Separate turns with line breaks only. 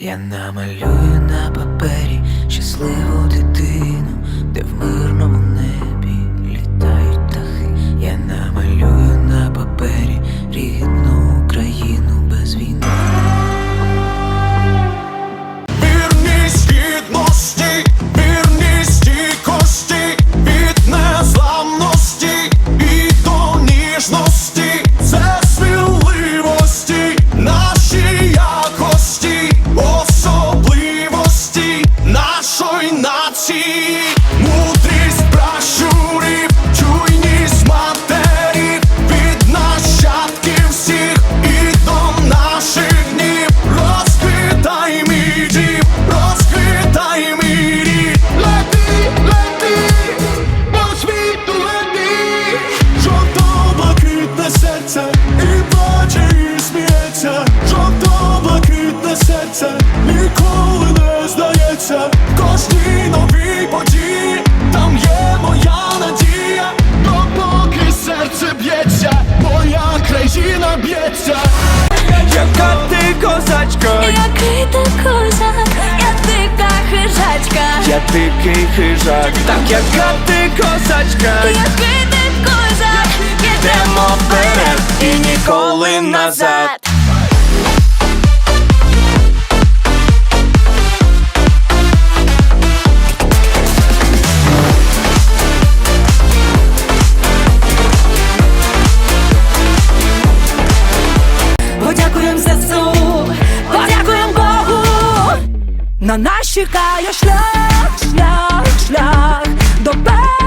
Я намалюю на.
дикий хижак, так як ти косачка,
який ти козак,
ідемо вперед і ніколи назад.
На нас чекає шлях, шлях, шлях до пер.